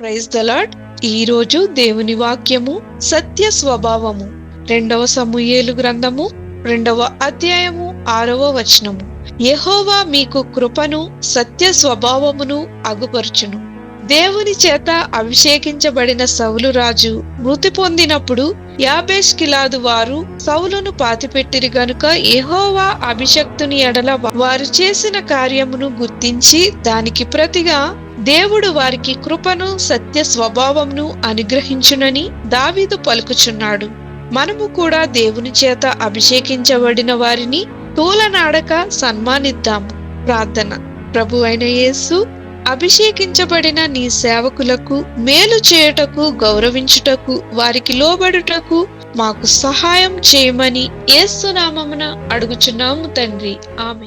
Praise the ఈరోజు ఈ రోజు దేవుని వాక్యము సత్య స్వభావము. రెండవ సమూయేలు గ్రంథము రెండవ అధ్యాయము ఆరవ వచనము. యహోవా మీకు కృపను సత్య స్వభావమును అగుపరుచును. దేవుని చేత అభిషేకించబడిన సౌలు రాజు మృతి పొందినప్పుడు యాబేష్ కిలాదు వారు సౌలును పాతిపెట్టిరి గనుక ఎహోవా అభిషక్తుని ఎడల వారు చేసిన కార్యమును గుర్తించి దానికి ప్రతిగా దేవుడు వారికి కృపను సత్య స్వభావంను అనుగ్రహించునని దావీదు పలుకుచున్నాడు. మనము కూడా దేవుని చేత అభిషేకించబడిన వారిని తూలనాడక సన్మానిద్దాము ప్రార్థన. ప్రభు అయిన యేసు అభిషేకించబడిన నీ సేవకులకు మేలు చేయుటకు గౌరవించుటకు వారికి లోబడుటకు మాకు సహాయం చేయమని ఏసునామమున అడుగుచున్నాము తండ్రి. ఆమె